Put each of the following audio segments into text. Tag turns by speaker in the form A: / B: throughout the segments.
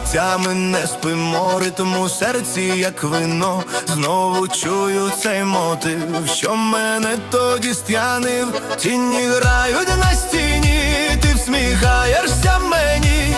A: Спиться, ми не спимо, ритм у серці, як вино. Знову чую цей мотив, що мене тоді стянив. Тіні грають на стіні, ти всміхаєшся мені.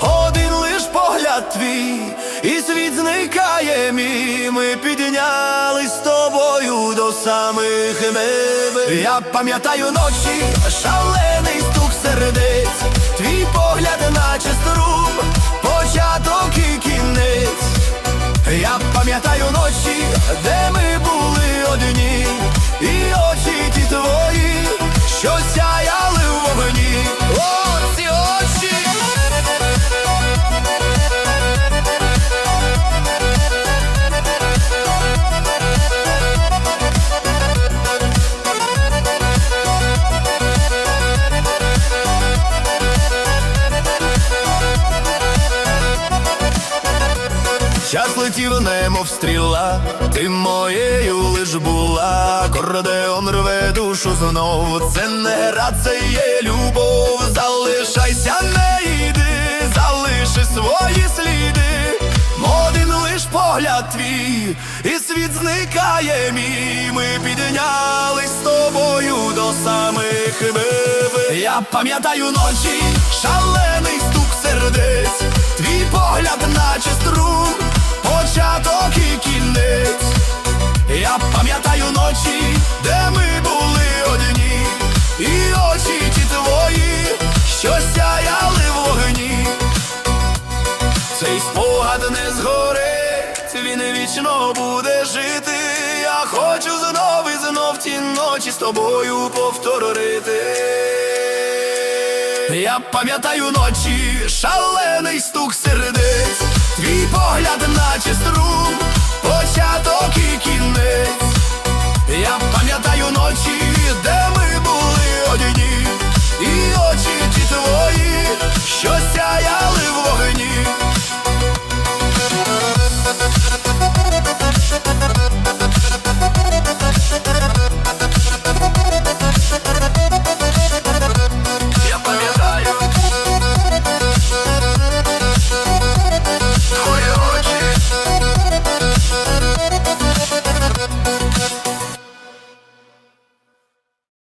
A: Один лиш погляд твій, і світ зникає мій. Ми піднялись з тобою до самих небес. Я пам'ятаю ночі, шалений стук сердець, пам'ятаю ночі, де ми Час летів немов стріла, ти моєю лиш була, кордеон рве душу знов. Це не гра, це є любов. Залишайся, не йди, залиши свої сліди. Один лиш погляд твій, і світ зникає мій. Ми піднялись з тобою до самих небес. Я пам'ятаю ночі, ночі, де ми були одні, і очі ті твої, що сяяли в вогні. Цей спогад не згорить, він вічно буде жити. Я хочу знов і знов ті ночі з тобою повторити. Я пам'ятаю ночі, шалений стук сердець, твій погляд, наче струм,